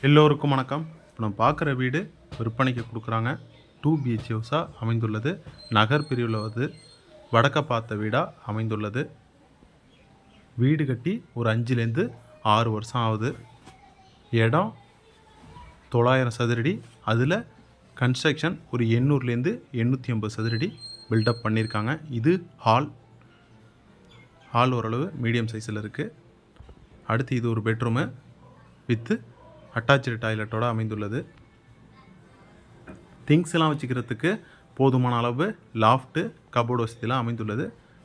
எல்லோருக்கும் வணக்கம். இப்போ நம்ம பார்க்குற வீடு விற்பனைக்கு கொடுக்குறாங்க. டூ பிஹெச் ஹவுஸாக அமைந்துள்ளது. நகர் பிரிவில் வந்து வடக்க பார்த்த வீடாக அமைந்துள்ளது. வீடு கட்டி ஒரு அஞ்சுலேருந்து ஆறு வருஷம் ஆகுது. இடம் தொள்ளாயிரம் சதுரடி. அதில் கன்ஸ்ட்ரக்ஷன் ஒரு எண்ணூறுலேருந்து எண்ணூற்றி ஐம்பது சதுரடி பில்டப் பண்ணியிருக்காங்க. இது ஹால் ஹால் ஓரளவு மீடியம் சைஸில் இருக்குது அடுத்து இது ஒரு பெட்ரூமு வித்து அட்டாச்சு டாய்லெட்டோட அமைந்துள்ளது. திங்ஸ் எல்லாம் வச்சுக்கிறதுக்கு போதுமான அளவு லாஃப்ட்டு கபோர்டு வசதியெலாம் அமைந்துள்ளது.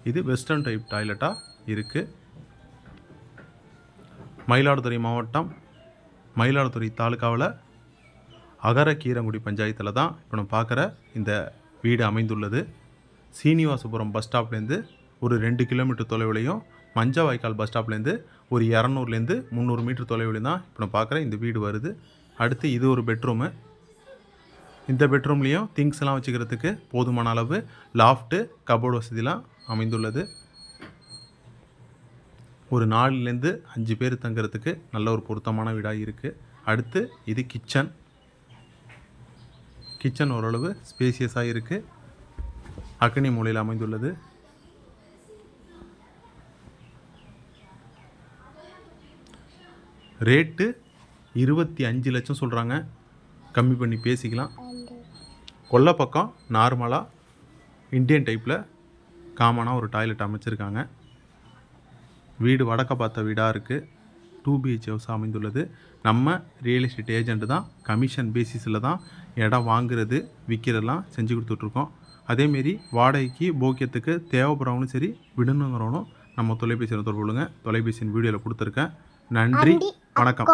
இது வெஸ்டர்ன் டைப் டாய்லெட்டாக இருக்குது மயிலாடுதுறை மாவட்டம் மயிலாடுதுறை தாலுக்காவில் அகரக்கீரங்குடி பஞ்சாயத்தில் தான் இப்போ நம்ம பார்க்குற இந்த வீடு அமைந்துள்ளது. சீனிவாசபுரம் பஸ் ஸ்டாப்லேருந்து ஒரு ரெண்டு கிலோமீட்டர் தொலைவிலையும் மஞ்சவாய்க்கால் பஸ் ஸ்டாப்லேருந்து ஒரு இரநூறுலேருந்து முந்நூறு மீட்டர் தொலைவில் தான் இப்போ நான் பார்க்குறேன். இந்த வீடு வருது. அடுத்து இது ஒரு பெட்ரூமு. இந்த பெட்ரூம்லேயும் திங்ஸ் எல்லாம் வச்சுக்கிறதுக்கு போதுமான அளவு லாஃப்ட்டு கபோர்டு வசதிலாம் அமைந்துள்ளது. ஒரு நாலுலேருந்து அஞ்சு பேர் தங்குறதுக்கு நல்ல ஒரு பொருத்தமான வீடாக இருக்குது அடுத்து இது கிச்சன். கிச்சன் ஓரளவு ஸ்பேசியஸாக இருக்குது அக்னி மூலையில் அமைந்துள்ளது. ரேட்டு இருபத்தி அஞ்சு லட்சம் சொல்கிறாங்க கம்மி பண்ணி பேசிக்கலாம். கொல்லை பக்கம் நார்மலாக இந்தியன் டைப்பில் காமனாக ஒரு டாய்லெட் அமைச்சிருக்காங்க. வீடு வடக்க பார்த்த வீடாக இருக்குது டூ பிஹெச் ஹவுஸ் அமைந்துள்ளது. நம்ம ரியல் எஸ்டேட் ஏஜெண்ட்டு தான் கமிஷன் பேசிஸில் தான் இடம் வாங்குறது விற்கிறதெல்லாம் செஞ்சு கொடுத்துட்ருக்கோம். அதேமாரி வாடகைக்கு போக்கியத்துக்கு தேவைப்படுறவங்களும் சரி விடணுங்கிறவனும் நம்ம தொலைபேசியில் தொடர்பு கொள்ளுங்கள் தொலைபேசியின் வீடியோவில் கொடுத்துருக்கேன். நன்றி. வணக்கம்.